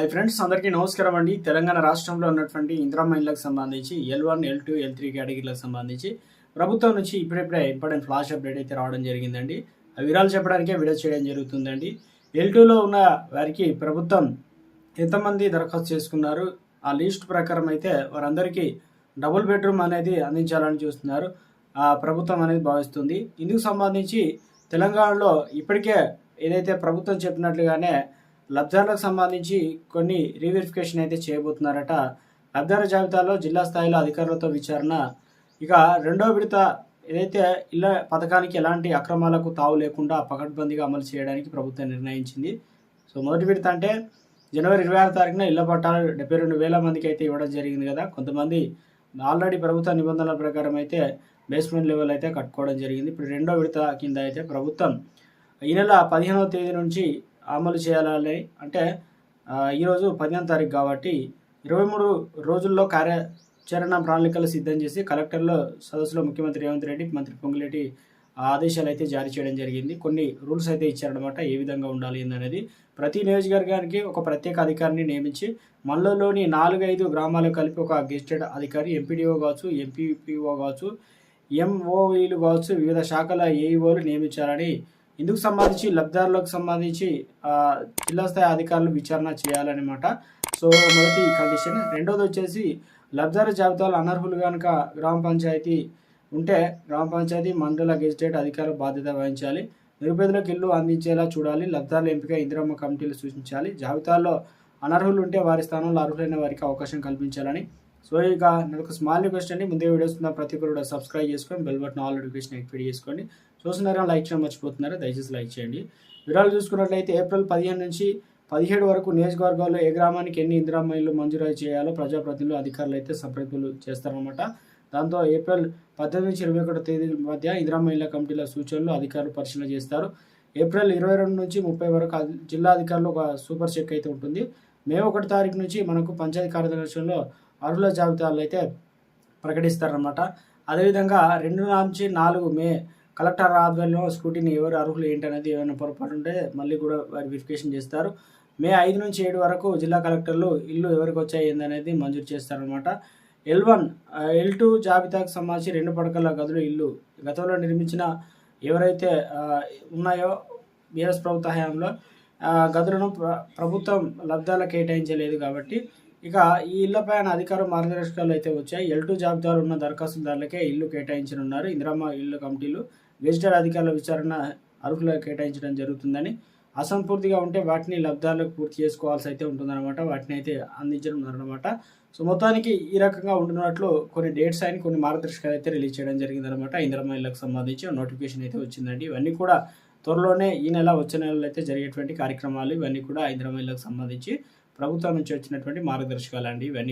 Hi friends అందరికీ నమస్కారం అండి. తెలంగాణ రాష్ట్రంలో ఉన్నటువంటి ఇంద్రా మైన్లకు సంబంధించి L one L two L three కేటగిరీలకు సంబంధించి ప్రభుత్వం నుంచి ఇప్పుడిప్పుడే ఇంపార్టెంట్ ఫ్లాష్ అప్డేట్ అయితే రావడం జరిగిందండి. ఆ వివరాలు చెప్పడానికే వీడియో చేయడం జరుగుతుందండి. ఎల్ టూలో ఉన్న వారికి ప్రభుత్వం ఎంతమంది దరఖాస్తు చేసుకున్నారు? ఆ లిస్ట్ ప్రకారం అయితే వారందరికీ డబుల్ బెడ్రూమ్ అనేది అందించాలని చూస్తున్నారు. ఆ ప్రభుత్వం అనేది భావిస్తుంది. ఇందుకు సంబంధించి తెలంగాణలో ఇప్పటికే ఏదైతే ప్రభుత్వం చెప్పినట్లుగానే లబ్ధారులకు సంబంధించి కొన్ని రీవెరిఫికేషన్ అయితే చేయబోతున్నారట. లబ్ధారుల జాబితాలో జిల్లా స్థాయిలో అధికారులతో విచారణ. ఇక రెండో విడత ఏదైతే ఇళ్ళ పథకానికి ఎలాంటి అక్రమాలకు తావు లేకుండా పకడ్బందీగా అమలు చేయడానికి ప్రభుత్వం నిర్ణయించింది. సో మొదటి విడత అంటే జనవరి ఇరవై ఆరు తారీఖున ఇళ్ళ పట్టాలు డెబ్బై రెండు వేల మందికి అయితే ఇవ్వడం జరిగింది కదా. కొంతమంది ఆల్రెడీ ప్రభుత్వ నిబంధనల ప్రకారం అయితే బేస్మెంట్ లెవెల్ అయితే కట్టుకోవడం జరిగింది. ఇప్పుడు రెండో విడత కింద అయితే ప్రభుత్వం ఈ నెల పదిహేనవ తేదీ నుంచి అమలు చేయాలని అంటే ఈరోజు పదిహేను తారీఖు కాబట్టి ఇరవై మూడు రోజుల్లో కార్యాచరణ ప్రణాళికలు సిద్ధం చేసి కలెక్టర్లో సదస్సులో ముఖ్యమంత్రి రేవంత్ రెడ్డి మంత్రి పొంగులేటి ఆదేశాలు అయితే జారీ చేయడం జరిగింది. కొన్ని రూల్స్ అయితే ఇచ్చారనమాట ఏ విధంగా ఉండాలి అనేది ప్రతి నియోజకవర్గానికి ఒక ప్రత్యేక అధికారిని నియమించి మల్లలోని నాలుగైదు గ్రామాలు కలిపి ఒక గెస్టెడ్ అధికారి ఎంపీడీఓ కావచ్చు ఎంపీపీఓ కావచ్చు ఎంఓఈలు కావచ్చు వివిధ శాఖల ఏఈఓలు నియమించాలని ఇందుకు సంబంధించి లబ్ధిదారులకు సంబంధించి జిల్లా స్థాయి అధికారులు విచారణ చేయాలన్నమాట. సో మొదటి కండిషన్. రెండోది వచ్చేసి లబ్ధిదారు జాబితాలో అనర్హులు కనుక గ్రామ పంచాయతీ ఉంటే గ్రామ పంచాయతీ మండల గెజిటేట్ అధికారులు బాధ్యత వహించాలి. నిరుపేదలకు ఇల్లు అందించేలా చూడాలి. లబ్ధిదారుల ఎంపిక ఇందిరమ్మ కమిటీలు సూచించాలి. జాబితాలో అనర్హులు ఉంటే వారి స్థానంలో అర్హులైన వారికి అవకాశం కల్పించాలని సో ఇక నాకు స్మాల్ రిక్వెస్ట్ అండి. ముందే వీడియోస్ ఉన్న ప్రతి ఒక్కరు కూడా సబ్స్క్రైబ్ చేసుకొని bell button all notification activate చేసుకోండి. చూస్తున్నారా లైక్ చేయడం మర్చిపోతున్నారా? దయచేసి లైక్ చేయండి. వివరాలు చూసుకున్నట్లయితే ఏప్రిల్ పదిహేను నుంచి పదిహేడు వరకు నియోజకవర్గాల్లో ఏ గ్రామానికి ఎన్ని ఇందిరామ్మ మంజూరు చేయాలో ప్రజాప్రతినిధులు అధికారులు అయితే సంప్రదింపులు చేస్తారనమాట దాంతో ఏప్రిల్ పద్దెనిమిది నుంచి ఇరవై ఒకటో తేదీ మధ్య ఇందిరామహిళ కమిటీల సూచనలు అధికారులు పరిశీలన చేస్తారు. ఏప్రిల్ ఇరవై రెండు నుంచి ముప్పై వరకు జిల్లా అధికారులు ఒక సూపర్ చెక్ అయితే ఉంటుంది. మే ఒకటి తారీఖు నుంచి మనకు పంచాయతీ కార్యదర్శుల్లో అర్హుల జాబితాలు అయితే ప్రకటిస్తారనమాట అదేవిధంగా రెండు నుంచి నాలుగు మే కలెక్టర్ ఆధ్వర్యంలో స్కూటీని ఎవరు అర్హులు ఏంటనేది ఏమైనా పొరపాటు ఉంటే మళ్ళీ కూడా వారి వెరిఫికేషన్ చేస్తారు. మే ఐదు నుంచి ఏడు వరకు జిల్లా కలెక్టర్లు ఇల్లు ఎవరికి వచ్చాయి ఏందనేది మంజూరు చేస్తారనమాట ఎల్ వన్ ఎల్ టూ జాబితాకు సంబంధించి రెండు పడకల గదులు ఇల్లు గతంలో నిర్మించిన ఎవరైతే ఉన్నాయో బీఆర్ఎస్ ప్రభుత్వ హయాంలో గదులను ప్ర- ప్రభుత్వం లబ్ధాల కేటాయించలేదు కాబట్టి ఇక ఈ ఇళ్ళపైన అధికార మార్గదర్శకాలు అయితే వచ్చాయి. ఎల్ టూ జాబితాలో ఉన్న దరఖాస్తుదారులకే ఇల్లు కేటాయించనున్నారు. ఇందిరమ్మ ఇల్లు కమిటీలు గెజిటెడ్ అధికారుల విచారణ అర్హులకు కేటాయించడం జరుగుతుందని అసంపూర్తిగా ఉంటే వాటిని లబ్ధాలకు పూర్తి చేసుకోవాల్సి అయితే ఉంటుందన్నమాట. వాటిని అయితే అందించడం సో మొత్తానికి ఈ రకంగా ఉంటున్నట్లు కొన్ని డేట్స్ అయిన కొన్ని మార్గదర్శకాలు అయితే రిలీజ్ చేయడం జరిగిందనమాట ఇందిరమ్మ ఇళ్ళకు సంబంధించి నోటిఫికేషన్ అయితే వచ్చిందండి. ఇవన్నీ కూడా త్వరలోనే ఈ నెల వచ్చే నెలలో అయితే జరిగేటువంటి కార్యక్రమాలు ఇవన్నీ కూడా ఇందిరమ్మ సంబంధించి ప్రభుత్వం నుంచి వచ్చినటువంటి మార్గదర్శకాలు అండి. ఇవన్నీ